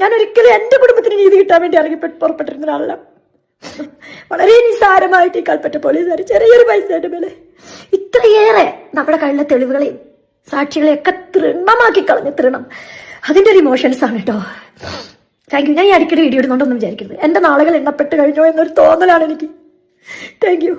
ഞാൻ ഒരിക്കലും എന്റെ കുടുംബത്തിന് നീതി കിട്ടാൻ വേണ്ടി ഇറങ്ങി പുറപ്പെട്ടിരുന്ന ഒരാളല്ല. വളരെ നിസ്സാരമായിട്ട് ഈ കൽപ്പറ്റ പോലീസുകാർ ചെറിയൊരു പൈസയുടെ മേലെ. ഇത്രയേറെ നമ്മുടെ കയ്യിലെ തെളിവുകളെയും സാക്ഷികളെയൊക്കെ തൃണമാക്കി കളഞ്ഞ് തൃണം. അതിന്റെ ഒരു ഇമോഷൻസ് ആണ് കേട്ടോ. താങ്ക് യു ഞാൻ ഈ അടിക്കടി വീഡിയോ ഇടുന്നുണ്ടോന്നും വിചാരിക്കുന്നത് എന്റെ നാളുകൾ എണ്ണപ്പെട്ട് കഴിഞ്ഞോ എന്നൊരു തോന്നലാണ് എനിക്ക്. Thank you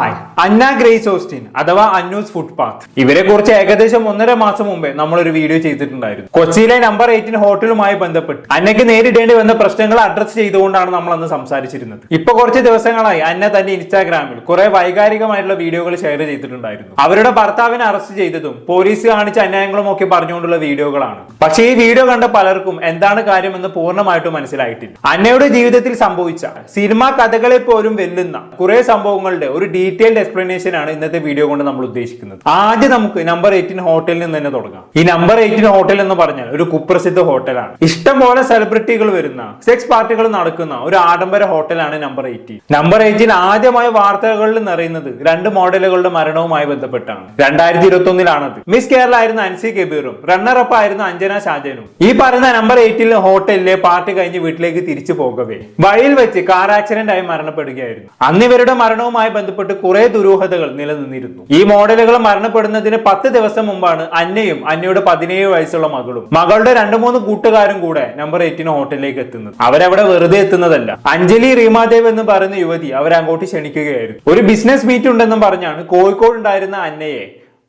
hi Anna Grace Austin അഥവാ അന്നൂസ് ഫുട്പാത്ത്. ഇവരെ കുറിച്ച് ഏകദേശം ഒന്നര മാസം മുമ്പേ നമ്മൾ ഒരു വീഡിയോ ചെയ്തിട്ടുണ്ടായിരുന്നു. കൊച്ചിയിലെ നമ്പർ എയ്റ്റീൻ ഹോട്ടലുമായി ബന്ധപ്പെട്ട് അന്നയ്ക്ക് നേരിടേണ്ടി വന്ന പ്രശ്നങ്ങൾ അഡ്രസ് ചെയ്തുകൊണ്ടാണ് നമ്മൾ അന്ന് സംസാരിച്ചിരുന്നത്. ഇപ്പൊ കുറച്ച് ദിവസങ്ങളായി അന്ന തന്റെ ഇൻസ്റ്റാഗ്രാമിൽ കുറെ വൈകാരികമായിട്ടുള്ള വീഡിയോകൾ ഷെയർ ചെയ്തിട്ടുണ്ടായിരുന്നു. അവരുടെ ഭർത്താവിനെ അറസ്റ്റ് ചെയ്തതും പോലീസ് കാണിച്ച അന്യായങ്ങളും ഒക്കെ പറഞ്ഞുകൊണ്ടുള്ള വീഡിയോകളാണ്. പക്ഷേ ഈ വീഡിയോ കണ്ട പലർക്കും എന്താണ് കാര്യമെന്ന് പൂർണമായിട്ടും മനസ്സിലായിട്ടില്ല. അന്നയുടെ ജീവിതത്തിൽ സംഭവിച്ച സിനിമാ കഥകളെ പോലും വെല്ലുന്ന കുറെ സംഭവങ്ങളുടെ ഒരു ഡീറ്റെയിൽഡ് എക്സ്പ്ലനേഷൻ ആണ് ഇന്നത്തെ വീഡിയോ കൊണ്ട് നമ്മൾ ഉദ്ദേശിക്കുന്നത്. ആദ്യം നമുക്ക് നമ്പർ എയ്റ്റീൻ ഹോട്ടലിൽ നിന്ന് തന്നെ തുടങ്ങാം. ഈ നമ്പർ എയ്റ്റീൻ ഹോട്ടൽ എന്ന് പറഞ്ഞാൽ ഒരു കുപ്രസിദ്ധ ഹോട്ടലാണ് ഇഷ്ടം പോലെ സെലിബ്രിറ്റികൾ വരുന്ന സെക്സ് പാർട്ടികൾ നടക്കുന്ന ഒരു ആഡംബര ഹോട്ടലാണ് നമ്പർ എയ്റ്റീൻ നമ്പർ എയ്റ്റീൻ ആദ്യമായ വാർത്തകളിൽ നിറയുന്നത് രണ്ട് മോഡലുകളുടെ മരണവുമായി ബന്ധപ്പെട്ടാണ്. രണ്ടായിരത്തി ഇരുപത്തി ഒന്നിലാണത് മിസ് കേരള ആയിരുന്ന അൻസി കബീറും റണ്ണറപ്പ് ആയിരുന്ന അഞ്ജന ഷാജനും. ഈ പറയുന്ന നമ്പർ എയ്റ്റിലെ ഹോട്ടലിലെ പാർട്ടി കഴിഞ്ഞ് വീട്ടിലേക്ക് തിരിച്ചു പോകവേ. വഴിയിൽ വെച്ച് കാർ ആക്സിഡന്റ് ആയി മരണപ്പെടുകയായിരുന്നു. അന്ന് ഇവരുടെ മരണവുമായി ബന്ധപ്പെട്ട് കുറെ ദുരൂഹതകൾ നിലനിന്നിരുന്നു. ഈ മോഡലുകൾ മരണപ്പെടുന്നതിന് പത്ത് ദിവസം മുമ്പാണ് അന്നയും അന്നയുടെ പതിനേഴ് വയസ്സുള്ള മകളും മകളുടെ രണ്ടു മൂന്ന് കൂട്ടുകാരും കൂടെ നമ്പർ എയ്റ്റിന് ഹോട്ടലിലേക്ക് എത്തുന്നത്. അവരവിടെ വെറുതെ എത്തുന്നതല്ല. അഞ്ജലി റീമാദേവ് എന്ന് പറയുന്ന യുവതി അവരങ്ങോട്ട് ക്ഷണിക്കുകയായിരുന്നു. ഒരു ബിസിനസ് മീറ്റ് ഉണ്ടെന്നും പറഞ്ഞാണ് കോഴിക്കോട് ഉണ്ടായിരുന്ന അന്നയെ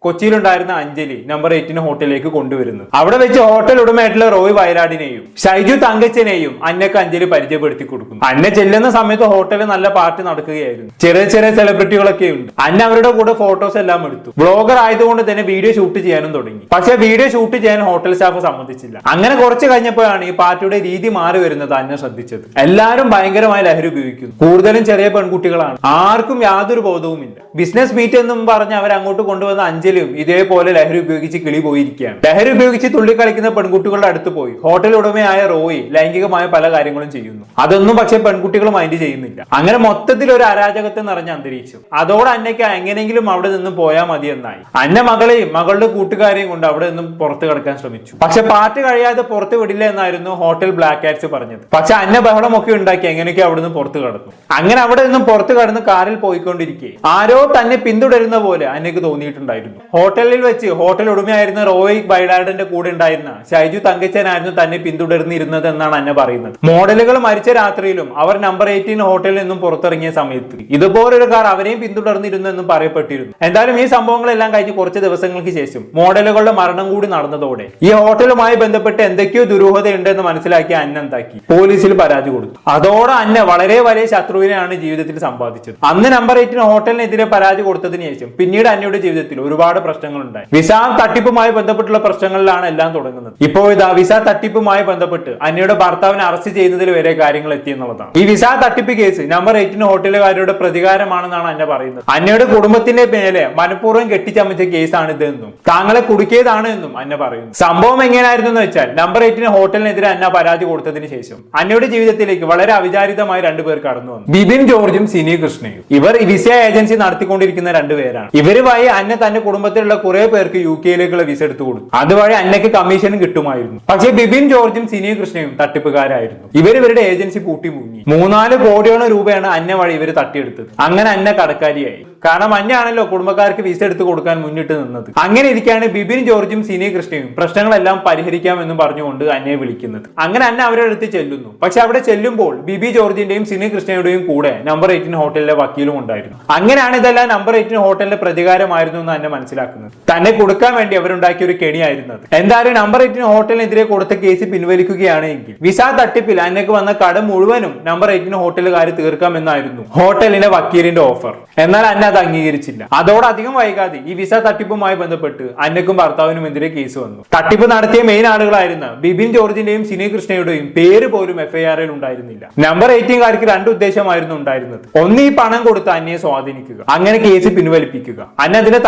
കൊച്ചിയിലുണ്ടായിരുന്ന അഞ്ജലി നമ്പർ എയ്റ്റിന് ഹോട്ടലിലേക്ക് കൊണ്ടുവരുന്നു. അവിടെ വെച്ച് ഹോട്ടൽ ഉടമയായിട്ടുള്ള റോയ് വയലാടിനെയും ഷൈജു തങ്കച്ചനെയും അന്നക്ക് അഞ്ജലി പരിചയപ്പെടുത്തി കൊടുക്കുന്നു. അന്ന ചെല്ലുന്ന സമയത്ത് ഹോട്ടലിൽ നല്ല പാർട്ടി നടക്കുകയായിരുന്നു. ചെറിയ ചെറിയ സെലിബ്രിറ്റികളൊക്കെ ഉണ്ട്. അന്ന അവരുടെ കൂടെ ഫോട്ടോസ് എല്ലാം എടുത്തു. ബ്ലോഗർ ആയതുകൊണ്ട് തന്നെ വീഡിയോ ഷൂട്ട് ചെയ്യാനും തുടങ്ങി. പക്ഷേ വീഡിയോ ഷൂട്ട് ചെയ്യാൻ ഹോട്ടൽ സ്റ്റാഫ് സമ്മതിച്ചില്ല. അങ്ങനെ കുറച്ച് കഴിഞ്ഞപ്പോഴാണ് ഈ പാർട്ടിയുടെ രീതി മാറി വരുന്നത് അന്ന ശ്രദ്ധിച്ചത്. എല്ലാവരും ഭയങ്കരമായ ലഹരി ഉപയോഗിക്കുന്നു. കൂടുതലും ചെറിയ പെൺകുട്ടികളാണ്. ആർക്കും യാതൊരു ബോധവുമില്ല. ബിസിനസ് മീറ്റ് എന്നും പറഞ്ഞ് അവർ അങ്ങോട്ട് കൊണ്ടുവന്ന അഞ്ജലിയും ഇതേപോലെ ലഹരി ഉപയോഗിച്ച് കിളി പോയിരിക്കുകയാണ്. ലഹരി ഉപയോഗിച്ച് തുള്ളിക്കളിക്കുന്ന പെൺകുട്ടികളുടെ അടുത്ത് പോയി. ഹോട്ടൽ ഉടമയായ റോയി ലൈംഗികമായ പല കാര്യങ്ങളും ചെയ്യുന്നു. അതൊന്നും പക്ഷെ പെൺകുട്ടികൾ മൈൻഡ് ചെയ്യുന്നില്ല. അങ്ങനെ മൊത്തത്തിൽ ഒരു അരാജകത്വം നിറഞ്ഞ അന്തരീക്ഷം. അതോടെ അന്നയ്ക്ക് എങ്ങനെയെങ്കിലും അവിടെ നിന്ന് പോയാൽ മതി എന്നായി. അന്ന മകളെയും മകളുടെ കൂട്ടുകാരെയും കൊണ്ട് അവിടെ നിന്നും പുറത്തു കിടക്കാൻ ശ്രമിച്ചു. പക്ഷെ പാട്ട് കഴിയാതെ പുറത്തു വിടില്ല എന്നായിരുന്നു ഹോട്ടൽ ബ്ലാക്ക് കാറ്റ്സ് പറഞ്ഞത്. പക്ഷെ അന്ന ബഹളമൊക്കെ ഉണ്ടാക്കി എങ്ങനെയൊക്കെ അവിടെ നിന്ന് പുറത്തു കടന്നു. അങ്ങനെ അവിടെ നിന്നും പുറത്തു കടന്ന് കാറിൽ പോയിക്കൊണ്ടിരിക്കെ. ആരോ തന്നെ പിന്തുടരുന്ന പോലെ അന്നയ്ക്ക് തോന്നിയിട്ടുണ്ടായിരുന്നു. ഹോട്ടലിൽ വെച്ച് ഹോട്ടൽ ഉടമയായിരുന്ന റോയ് ബൈഡാഡന്റെ കൂടെ ഉണ്ടായിരുന്ന ഷൈജു തങ്കച്ചനായിരുന്നു തന്നെ പിന്തുടർന്നിരുന്നത് എന്നാണ് അന്ന പറയുന്നത്. മോഡലുകൾ മരിച്ച രാത്രിയിലും അവർ നമ്പർ എയ്റ്റീൻ ഹോട്ടലിൽ നിന്നും പുറത്തിറങ്ങിയ സമയത്ത് ഇതുപോലൊരു കാർ അവരെയും പിന്തുടർന്നിരുന്നു എന്നും പറയപ്പെട്ടിരുന്നു. എന്തായാലും ഈ സംഭവങ്ങളെല്ലാം കഴിഞ്ഞ് കുറച്ച് ദിവസങ്ങൾക്ക് ശേഷം മോഡലുകളുടെ മരണം കൂടി നടന്നതോടെ ഈ ഹോട്ടലുമായി ബന്ധപ്പെട്ട് എന്തൊക്കെയോ ദുരൂഹതയുണ്ട് എന്ന് മനസ്സിലാക്കി അന്ന എന്താക്കി? പോലീസിൽ പരാതി കൊടുത്തു. അതോടെ അന്ന വളരെ വലിയ ശത്രുവിനെയാണ് ജീവിതത്തിൽ സമ്പാദിച്ചത്. അന്ന് നമ്പർ എയ്റ്റിന് ഹോട്ടലിനെതിരെ പരാതി കൊടുത്തതിന് ശേഷം പിന്നീട് അന്നയുടെ ജീവിതത്തിൽ ഒരുപാട് പ്രശ്നങ്ങൾ ഉണ്ടായി വിസ തട്ടിപ്പുമായി ബന്ധപ്പെട്ടുള്ള പ്രശ്നങ്ങളിലാണ് എല്ലാം തുടങ്ങുന്നത്. ഇപ്പോൾ ഇതാ വിസ തട്ടിപ്പുമായി ബന്ധപ്പെട്ട് അന്നയുടെ ഭർത്താവിനെ അറസ്റ്റ് ചെയ്യുന്നതിൽ വരെ കാര്യങ്ങൾ എത്തി എന്നുള്ളതാണ്. ഈ വിസ തട്ടിപ്പ് കേസ് നമ്പർ എയ്റ്റിന് ഹോട്ടലുകാരുടെ പ്രതികാരമാണെന്നാണ് അന്ന പറയുന്നത്. അന്നയുടെ കുടുംബത്തിന്റെ മേലെ മനഃപൂർവം കെട്ടിച്ചമച്ച കേസാണ് ഇതെന്നും താങ്കളെ കുടുക്കിയതാണ് എന്നും അന്ന പറയുന്നു. സംഭവം എങ്ങനെയായിരുന്നു എന്ന് വെച്ചാൽ നമ്പർ എയ്റ്റിന് ഹോട്ടലിനെതിരെ അന്ന പരാതി കൊടുത്തതിന് ശേഷം അന്നയുടെ ജീവിതത്തിലേക്ക് വളരെ അവിചാരിതമായി രണ്ടുപേർ കടന്നു വന്നു. ബിബിൻ ജോർജും സിനി കൃഷ്ണയും. ഇവർ വിസ ഏജൻസി നടത്തിക്കൊണ്ടിരിക്കുന്ന രണ്ടുപേരാണ് ഇവരുമായി അന്ന തന്റെ കുടുംബത്തിലുള്ള കുറെ പേർക്ക് യു കെയിലേക്കുള്ള വിസ എടുത്തു കൊടുത്തു. അതുവഴി അന്നയ്ക്ക് കമ്മീഷനും കിട്ടുമായിരുന്നു. പക്ഷേ ബിബിൻ ജോർജും സിനി കൃഷ്ണയും തട്ടിപ്പുകാരായിരുന്നു. ഇവർ ഇവരുടെ ഏജൻസി കൂട്ടി മുങ്ങി മൂന്നാൽ കോടിയോളം രൂപയാണ് അന്ന വഴി ഇവർ തട്ടിയെടുത്തത്. അങ്ങനെ അന്ന കടക്കാരിയായി. കാരണം അന്നയാണല്ലോ കുടുംബക്കാർക്ക് വിസ എടുത്തു കൊടുക്കാൻ മുന്നിട്ട് നിന്നത്. അങ്ങനെ ഇരിക്കാണ് ബിബിൻ ജോർജും സിനി കൃഷ്ണയും പ്രശ്നങ്ങളെല്ലാം പരിഹരിക്കാമെന്നും പറഞ്ഞുകൊണ്ട് അന്നയെ വിളിക്കുന്നത്. അങ്ങനെ അന്ന അവരുടെ അടുത്ത് ചെല്ലുന്നു. പക്ഷെ അവിടെ ചെല്ലുമ്പോൾ ബിബി ജോർജിന്റെയും സിനി കൃഷ്ണയുടെയും കൂടെ നമ്പർ എയ്റ്റീൻ ഹോട്ടലിലെ വക്കീലും ഉണ്ടായിരുന്നു. അങ്ങനെയാണ് ഇതെല്ലാം നമ്പർ എയ്റ്റീൻ ഹോട്ടലിന്റെ പ്രതികാരമായിരുന്നു എന്ന് അന്നെ മനസ്സിലാക്കുന്നത്. തന്നെ കൊടുക്കാൻ വേണ്ടി അവരുണ്ടാക്കിയ ഒരു കെണിയായിരുന്നത്. എന്തായാലും നമ്പർ എയ്റ്റിന് ഹോട്ടലിനെതിരെ കൊടുത്ത കേസ് പിൻവലിക്കുകയാണ് എങ്കിൽ വിസ തട്ടിപ്പിൽ അന്നക്ക് വന്ന കടം മുഴുവനും നമ്പർ എയ്റ്റീൻ ഹോട്ടലുകാർ തീർക്കാമെന്നായിരുന്നു ഹോട്ടലിന്റെ വക്കീലിന്റെ ഓഫർ എന്നാൽ അന്ന അത് അംഗീകരിച്ചില്ല. അതോടധികം വൈകാതെ ഈ വിസ തട്ടിപ്പുമായി ബന്ധപ്പെട്ട് അന്നക്കും ഭർത്താവിനും എതിരെ കേസ് വന്നു. തട്ടിപ്പ് നടത്തിയ മെയിൻ ആളുകളായിരുന്ന ബിബിൻ ജോർജിന്റെയും സിനി കൃഷ്ണയുടെയും പേര് പോലും എഫ്ഐആറിൽ ഉണ്ടായിരുന്നില്ല. നമ്പർ എയ്റ്റീൻകാർക്ക് രണ്ട് ഉദ്ദേശമായിരുന്നു ഉണ്ടായിരുന്നത്. ഒന്ന് ഈ പണം കൊടുത്ത് അന്നയെ സ്വാധീനിക്കുക. അങ്ങനെ കേസ് പിൻവലിപ്പിക്കുക. അന്ന അതിന്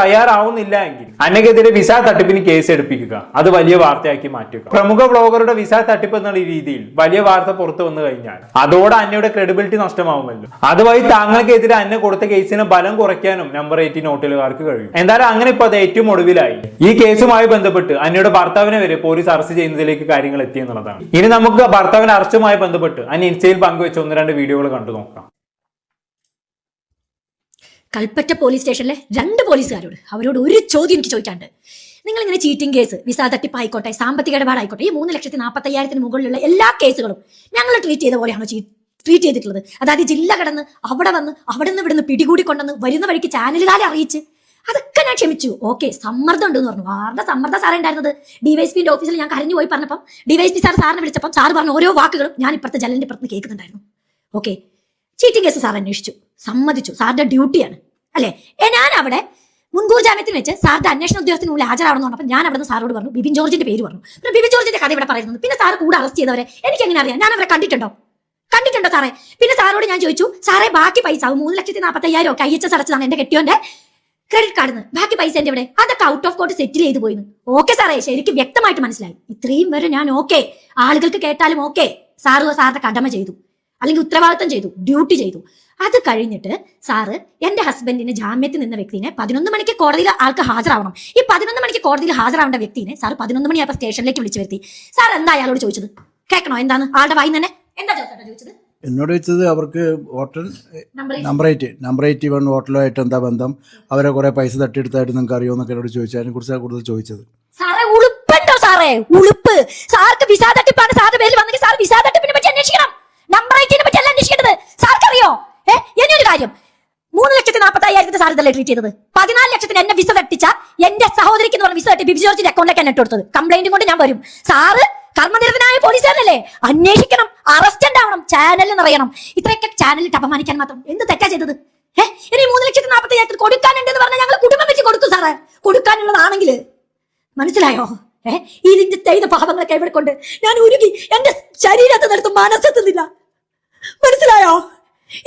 ആവുന്നില്ല എങ്കിൽ. അന്നക്കെതിരെ വിസ തട്ടിപ്പിന് കേസ് എടുപ്പിക്കുക. അത് വലിയ വാർത്തയാക്കി മാറ്റുക. പ്രമുഖ വ്ളോഗറുടെ വിസ തട്ടിപ്പ് എന്നുള്ള രീതിയിൽ വലിയ വാർത്ത പുറത്തു വന്നു കഴിഞ്ഞാൽ അതോടെ അന്നയുടെ ക്രെഡിബിലിറ്റി നഷ്ടമാവുമല്ലോ. അതുവഴി താങ്കൾക്കെതിരെ അന്ന കൊടുത്ത കേസിന് ബലം കുറയ്ക്കാനും നമ്പർ എയ്റ്റീൻ ഹോട്ടലുകാർക്ക് കഴിയും. എന്തായാലും അങ്ങനെ ഇപ്പൊ അത് ഏറ്റവും ഒടുവിലായി. ഈ കേസുമായി ബന്ധപ്പെട്ട് അന്നയുടെ ഭർത്താവിനെ വരെ പോലീസ് അറസ്റ്റ് ചെയ്യുന്നതിലേക്ക് കാര്യങ്ങൾ എത്തി എന്നുള്ളതാണ്. ഇനി നമുക്ക് ഭർത്താവിന്റെ അറസ്റ്റുമായി ബന്ധപ്പെട്ട് അന്ന് ഇൻസ്റ്റയിൽ പങ്കുവെച്ച ഒന്ന് രണ്ട് വീഡിയോകൾ കണ്ടു നോക്കാം. കൽപ്പറ്റ പോലീസ് സ്റ്റേഷനിലെ രണ്ട് പോലീസുകാരോട് അവരോട് ഒരു ചോദ്യം എനിക്ക് ചോദിക്കാണ്ട് നിങ്ങൾ ഇങ്ങനെ ചീറ്റിംഗ് കേസ് വിസ തട്ടിപ്പ് ആയിക്കോട്ടെ സാമ്പത്തിക ഇടപാടായിക്കോട്ടെ ഈ മൂന്ന് ലക്ഷത്തി നാൽപ്പത്തി അയ്യായിരത്തിന് മുകളിലുള്ള എല്ലാ കേസുകളും ഞങ്ങൾ ട്രീറ്റ് ചെയ്ത പോലെയാണോ ട്രീറ്റ് ചെയ്തിട്ടുള്ളത്? അതായത് ജില്ല കടന്ന് അവിടെ വന്ന് അവിടെ നിന്ന് ഇവിടുന്ന് പിടികൂടി കൊണ്ടുവന്ന് വരുന്ന വഴിക്ക് ചാനലുകാരെ അറിയിച്ച് അതൊക്കെ ഞാൻ ക്ഷമിച്ചു. ഓക്കെ സമ്മർദ്ദം ഉണ്ടെന്ന് പറഞ്ഞു. ആരുടെ സമ്മർദ്ദം സാറേ ഉണ്ടായിരുന്നത്? ഡിവൈഎസ്പിന്റെ ഓഫീസിൽ ഞാൻ കരഞ്ഞു പോയി പറഞ്ഞപ്പം ഡിവൈഎസ്പി സാർ സാറിനെ വിളിച്ചപ്പം സാർ പറഞ്ഞ ഓരോ വാക്കുകളും ഞാൻ ഇപ്പുറത്തെ ജലന്റെ ഇപ്പുറത്ത് കേൾക്കുന്നുണ്ടായിരുന്നു. ഓക്കെ ചീറ്റിംഗ് കേസ് സാർ അന്വേഷിച്ചു സമ്മതിച്ചു. സാറിന്റെ ഡ്യൂട്ടിയാണ് അല്ലേ? ഞാൻ അവിടെ മുൻകൂർ ജാമ്യത്തിന് വെച്ച് സാറിന്റെ അന്വേഷണ ഉദ്യോഗത്തിന് മുന്നിൽ ഹാജരാവണമെന്ന് പറഞ്ഞപ്പോൾ ഞാൻ അവിടെ നിന്ന് സാറോട് പറഞ്ഞു ബിബിൻ ജോർജിന്റെ പേര് പറഞ്ഞു. പിന്നെ ബിബിൻ ജോർജിന്റെ കഥ ഇവിടെ പറയുന്നത് പിന്നെ സാർ കൂടെ അറസ്റ്റ് ചെയ്തവരെ എനിക്ക് എങ്ങനെ അറിയാം? ഞാൻ അവരെ കണ്ടിട്ടുണ്ടോ? കണ്ടിട്ടുണ്ടോ സാറേ? പിന്നെ സാറോട് ഞാൻ ചോദിച്ചു സാറേ ബാക്കി പൈസ മൂന്ന് ലക്ഷത്തി നാൽപ്പത്തി അയ്യായിരം ഒക്കെ എസ് അടച്ചതാണ് എന്റെ കെട്ടിയോന്റെ ക്രെഡിറ്റ് കാർഡിന് ബാക്കി പൈസ എന്റെ ഇവിടെ അതൊക്കെ ഔട്ട് ഓഫ് കോർട്ട് സെറ്റിൽ ചെയ്തു പോയിന്ന്. ഓക്കെ സാറേ ശരിക്കും വ്യക്തമായിട്ട് മനസ്സിലായി. ഇത്രയും വരെ ഞാൻ ഓക്കെ ആളുകൾക്ക് കേട്ടാലും ഓക്കെ സാറ് സാറിന്റെ കടമ ചെയ്തു. അല്ലെങ്കിൽ ഉത്തരവാദിത്തം ചെയ്തു ഡ്യൂട്ടി ചെയ്തു. അത് കഴിഞ്ഞിട്ട് സാറ് എന്റെ ഹസ്ബൻഡിന് ജാമ്യത്തിൽ നിന്ന വ്യക്തിനെ പതിനൊന്ന് മണിക്ക് കോടതിയിൽ ആൾക്ക് ഹാജരാവണം. ഈ പതിനൊന്ന് മണിക്ക് കോടതിയിൽ ഹാജരാവേണ്ട വ്യക്തിനെ സാർ പതിനൊന്ന് മണിയായപ്പോൾ സ്റ്റേഷനിലേക്ക് വിളിച്ചു വരുത്തി. സാർ എന്താ അയാളോട് ചോദിച്ചത്? കേൾക്കണോ? എന്താണ്? ആളുടെ വായി തന്നെ? എന്താ ചോദിച്ചത്? എന്നോട് ചോദിച്ചത് അവർക്ക് hotel number eight number eighty one ഹോട്ടലുമായിട്ട് എന്താ ബന്ധം? അവരെ കുറെ പൈസ തട്ടിയെടുത്തായിട്ട് നിങ്ങൾക്ക് അറിയുമോ എന്നൊക്കെ എന്നോട് ചോദിച്ചു. അതിനെ കുറിച്ചാണ് കൂടുതൽ ചോദിച്ചത്. സാറേ ഉളുപ്പുണ്ടോ സാറേ ഉളുപ്പ്. സാർക്ക് വിസ തട്ടിപ്പാണ് സാറിന്റെ പേരിൽ വന്നെങ്കിൽ സാർ വിസ തട്ടിപ്പിനെ പറ്റി അന്വേഷിക്കണം. നമ്പർ അറിയോ കാര്യം. മൂന്ന് ലക്ഷത്തി നാൽപ്പത്തി അയ്യായിരത്തിന് സാർ ട്രീറ്റ് വിസ എന്റെ സഹോദരിക്ക് എന്ന് പറഞ്ഞ വിസ അക്കൗണ്ടിലേക്ക് കംപ്ലൈന്റും കൊണ്ട് ഞാൻ വരും. സാറ് കർമ്മനിരതനായ പോലീസുകാരനല്ലേ? അന്വേഷിക്കണം അറസ്റ്റ് ഉണ്ടാവണം ചാനലിൽ നിറയണം. ഇത്രയൊക്കെ ചാനലിൽ അപമാനിക്കാൻ മാത്രം. എന്ത് തെറ്റാ ചെയ്തത്? ഇനി ഞങ്ങൾ കുടുംബം വെച്ച് കൊടുക്കും സാറേ കൊടുക്കാനുള്ളതാണെങ്കിൽ. മനസ്സിലായോ? ഏഹ് ഇതിന്റെ ചെയ്ത പാപങ്ങളൊക്കെ എവിടെ കൊണ്ട്? ഞാൻ ഉരുകി എന്റെ ശരീരത്ത് നിന്നെടുത്ത് മനസ്സെത്തുന്നില്ല മനസ്സിലായോ?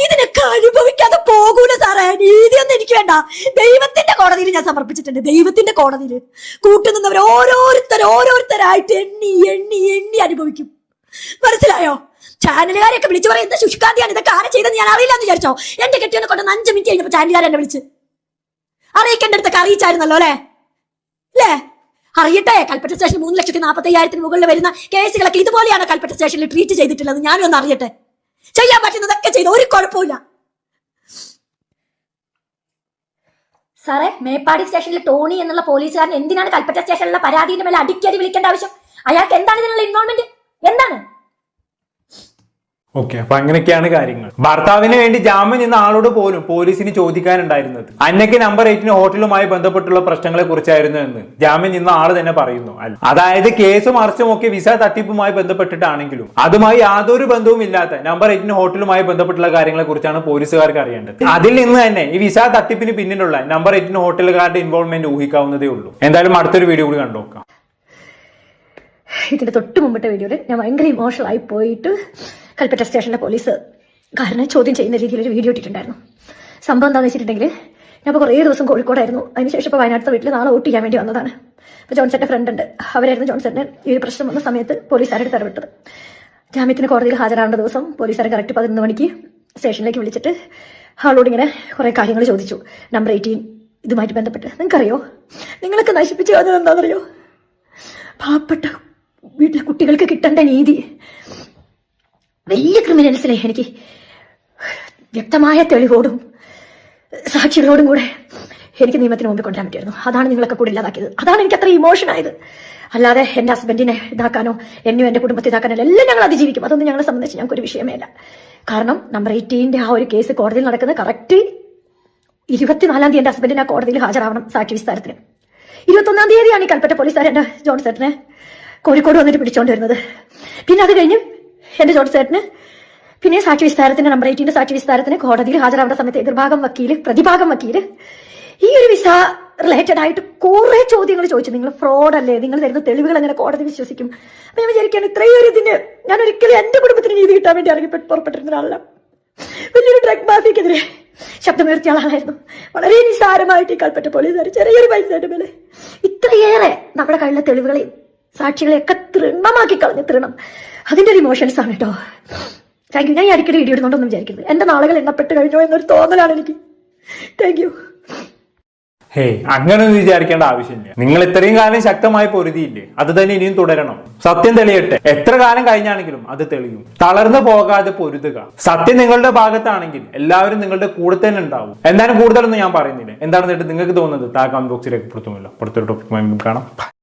ഇതിനൊക്കെ അനുഭവിക്കാതെ പോകൂല സാറേ. നീതിയൊന്നും എനിക്ക് വേണ്ട. ദൈവത്തിന്റെ കോടതിയിൽ ഞാൻ സമർപ്പിച്ചിട്ടുണ്ട്. ദൈവത്തിന്റെ കോടതിയിൽ കൂട്ടുനിന്നവർ ഓരോരുത്തർ ഓരോരുത്തരായിട്ട് എണ്ണി എണ്ണി എണ്ണി അനുഭവിക്കും. മനസ്സിലായോ? ചാനലുകാരെയൊക്കെ വിളിച്ചു പറയും ശുഷ്കാന്തിയാണ് ഇതൊക്കെ ആരെ ചെയ്തെന്ന് ഞാൻ അറിയില്ല എന്ന് വിചാരിച്ചോ? എന്റെ കെട്ടിയൊക്കെ കൊണ്ടുവന്ന് അഞ്ച് മിനിറ്റ് കഴിഞ്ഞപ്പോ ചാനലുകാരെ എന്നെ വിളിച്ച്. അറിയിക്കേണ്ട അടുത്തൊക്കെ അറിയിച്ചായിരുന്നല്ലോ അല്ലേ? അല്ലേ? അറിയട്ടെ കൽപ്പറ്റ സ്റ്റേഷൻ മൂന്ന് ലക്ഷത്തി നാൽപ്പത്തി അയ്യായിരത്തിന് മുകളിൽ വരുന്ന കേസുകളൊക്കെ ഇതുപോലെയാണ് കൽപ്പറ്റ സ്റ്റേഷനിൽ ട്രീറ്റ് ചെയ്തിട്ടുള്ളത്. ഞാനും ഒന്ന് അറിയട്ടെ. ചെയ്യാൻ പറ്റുന്നതൊക്കെ ചെയ്തു. ഒരു കുഴപ്പമില്ല സാറേ മേപ്പാടി സ്റ്റേഷനിലെ ടോണി എന്നുള്ള പോലീസുകാരൻ എന്തിനാണ് കൽപ്പറ്റ സ്റ്റേഷനിലെ പരാതിയുടെ മേലെ അടിക്കടി വിളിക്കേണ്ട ആവശ്യം? അയാൾക്ക് എന്താണ് ഇതിനുള്ള ഇൻവോൾവ്മെന്റ് എന്താണ്? ഓക്കെ അപ്പൊ അങ്ങനെയൊക്കെയാണ് കാര്യങ്ങൾ. ഭർത്താവിന് വേണ്ടി ജാമ്യം നിന്ന ആളോട് പോലും പോലീസിന് ചോദിക്കാനുണ്ടായിരുന്നത്. അന്നയ്ക്ക് നമ്പർ എയ്റ്റിന് ഹോട്ടലുമായി ബന്ധപ്പെട്ടുള്ള പ്രശ്നങ്ങളെ കുറിച്ചായിരുന്നു എന്ന്. ജാമ്യം നിന്ന ആൾ തന്നെ പറയുന്നു അതായത് കേസും അറസ്റ്റും ഒക്കെ വിസ തട്ടിപ്പുമായി ബന്ധപ്പെട്ടിട്ടാണെങ്കിലും അതുമായി യാതൊരു ബന്ധവും ഇല്ലാത്ത നമ്പർ എയ്റ്റിന് ഹോട്ടലുമായി ബന്ധപ്പെട്ടുള്ള കാര്യങ്ങളെ കുറിച്ചാണ് പോലീസുകാർക്ക് അറിയേണ്ടത്. അതിൽ നിന്ന് തന്നെ ഈ വിസ തട്ടിപ്പിന് പിന്നിലുള്ള നമ്പർ എയ്റ്റിന് ഹോട്ടലുകാരുടെ ഇൻവോൾവ്മെന്റ് ഊഹിക്കാവുന്നതേ ഉള്ളൂ. എന്തായാലും അടുത്തൊരു വീഡിയോ കൂടി കണ്ടുനോക്കാം ഇതിന്റെ തൊട്ട് മുമ്പത്തെ വീഡിയോയിൽ ഞാൻ ഭയങ്കര ഇമോഷണൽ ആയി പോയിട്ട് കൽപ്പറ്റ സ്റ്റേഷനിലെ പോലീസ് കാരനെ ചോദ്യം ചെയ്യുന്ന രീതിയിൽ ഒരു വീഡിയോ ഇട്ടിട്ടുണ്ടായിരുന്നു. സംഭവം എന്താണെന്ന് വെച്ചിട്ടുണ്ടെങ്കിൽ ഞാൻ കുറേ ദിവസം കോഴിക്കോടായിരുന്നു. അതിനുശേഷം ഇപ്പോൾ വയനാട്ടിലെ വീട്ടിൽ നാളെ വോട്ട് ചെയ്യാൻ വേണ്ടി വന്നതാണ്. അപ്പോൾ ജോൺസന്റെ ഫ്രണ്ട് ഉണ്ട്. അവരായിരുന്നു ജോൺസന്റെ ഈ ഒരു പ്രശ്നം വന്ന സമയത്ത് പോലീസുകാരുടെ തെരവിട്ടത് ജാമ്യത്തിന് കോടതിയിൽ ഹാജരാകേണ്ട ദിവസം പോലീസുകാരെ കറക്റ്റ് പതിനൊന്ന് മണിക്ക് സ്റ്റേഷനിലേക്ക് വിളിച്ചിട്ട് ആളോട് ഇങ്ങനെ കുറേ കാര്യങ്ങൾ ചോദിച്ചു. നമ്പർ എയ്റ്റീൻ ഇതുമായിട്ട് ബന്ധപ്പെട്ട്. നിങ്ങൾക്കറിയോ? നിങ്ങളൊക്കെ നശിപ്പിച്ചു കളഞ്ഞത് എന്താണെന്നറിയോ പാവപ്പെട്ട വീട്ടിലെ കുട്ടികൾക്ക് കിട്ടേണ്ട നീതി. വലിയ ക്രിമിനൽസിനെ എനിക്ക് വ്യക്തമായ തെളിവോടും സാക്ഷികളോടും കൂടെ എനിക്ക് നിയമത്തിന് മുമ്പ് കൊണ്ടുവരാൻ പറ്റുമായിരുന്നു അതാണ് നിങ്ങളൊക്കെ കൂടെ ഇല്ലാതാക്കിയത്. അതാണ് എനിക്ക് അത്ര ഇമോഷൻ ആയത്. അല്ലാതെ എന്റെ ഹസ്ബൻഡിനെ ഇതാക്കാനോ എന്നെയോ എന്റെ കുടുംബത്തെ ഇതാക്കാനോ എല്ലാം ഞങ്ങൾ അതിജീവിക്കും. അതൊന്നും ഞങ്ങളെ സംബന്ധിച്ച് ഞങ്ങൾക്ക് ഒരു വിഷയമേ അല്ല. കാരണം നമ്പർ എയ്റ്റീന്റെ ആ ഒരു കേസ് കോടതിയിൽ നടക്കുന്നത് കറക്റ്റ് ഇരുപത്തിനാലാം തീയതി എന്റെ ഹസ്ബൻഡിന് ആ കോടതിയിൽ ഹാജരാവണം സാക്ഷി വിസ്താരത്തിന്. ഇരുപത്തൊന്നാം തീയതിയാണ് ഈ കൽപ്പറ്റ പോലീസുകാർ എന്റെ ജോൺ കോഴിക്കോട് വന്നിട്ട് പിടിച്ചോണ്ട് വരുന്നത്. പിന്നെ അത് കഴിഞ്ഞ് എന്റെ ജോർജ് പിന്നെ സാക്ഷി വിസ്താരത്തിന്റെ നമ്പർ എയ്റ്റീന്റെ സാക്ഷി വിസ്താരത്തിന് കോടതിയിൽ ഹാജരാവേണ്ട സമയത്ത് എതിർഭാഗം വക്കീൽ പ്രതിഭാഗം വക്കീൽ. ഈ ഒരു വിസ റിലേറ്റഡ് ആയിട്ട് കുറെ ചോദ്യങ്ങൾ ചോദിച്ചു. നിങ്ങൾ ഫ്രോഡ് അല്ലേ? നിങ്ങൾ തരുന്ന തെളിവുകൾ എങ്ങനെ കോടതി വിശ്വസിക്കും? അപ്പൊ ഞാൻ വിചാരിക്കുകയാണ് ഇത്രയും ഒരു ഇതിന് ഞാൻ ഒരിക്കലും എന്റെ കുടുംബത്തിന് നീതി കിട്ടാൻ വേണ്ടി ഇറങ്ങി പുറപ്പെട്ടിരുന്ന ഒരാളല്ല. വലിയൊരു ഡ്രഗ് മാഫിയക്കെതിരെ ശബ്ദമുയർത്തിയ ആളായിരുന്നു. വളരെ നിസ്സാരമായിട്ട് ഈ കൽപ്പറ്റ പോലീസുകാർ ചെറിയൊരു മേലെ ഇത്രയേറെ നമ്മുടെ കയ്യിലെ തെളിവുകളെയും സാക്ഷികളെയൊക്കെ തൃണമാക്കി കളഞ്ഞു തൃണം. അതിന്റെ ഒരു ഇമോഷൻസ് ആണ് കേട്ടോ താങ്ക് യു ഞാൻ ഈ അടിക്കടി വീഡിയോ ഇടുന്നുണ്ടെന്ന് വിചാരിക്കുന്നത് എന്റെ നാളുകൾ എണ്ണപ്പെട്ട് കഴിഞ്ഞോ എന്നൊരു തോന്നലാണ് എനിക്ക്. താങ്ക് യു ഹേ അങ്ങനെ ഒന്നും വിചാരിക്കേണ്ട ആവശ്യമില്ല. നിങ്ങൾ ഇത്രയും കാലം ശക്തമായി പൊരുതിയില്ലേ? അത് തന്നെ ഇനിയും തുടരണം. സത്യം തെളിയട്ടെ. എത്ര കാലം കഴിഞ്ഞാണെങ്കിലും അത് തെളിയും. തളർന്നു പോകാതെ പൊരുതുക. സത്യം നിങ്ങളുടെ ഭാഗത്താണെങ്കിൽ എല്ലാവരും നിങ്ങളുടെ കൂടെ തന്നെ ഉണ്ടാവും. എന്തായാലും കൂടുതലൊന്നും ഞാൻ പറയുന്നില്ല. എന്താണെന്നിട്ട് നിങ്ങൾക്ക് തോന്നുന്നത് താ കമന്റ് ബോക്സിലേക്ക് പുറത്തുമല്ലോ പുറത്തൊരു ടോപ്പിക്കുമായി കാണാം.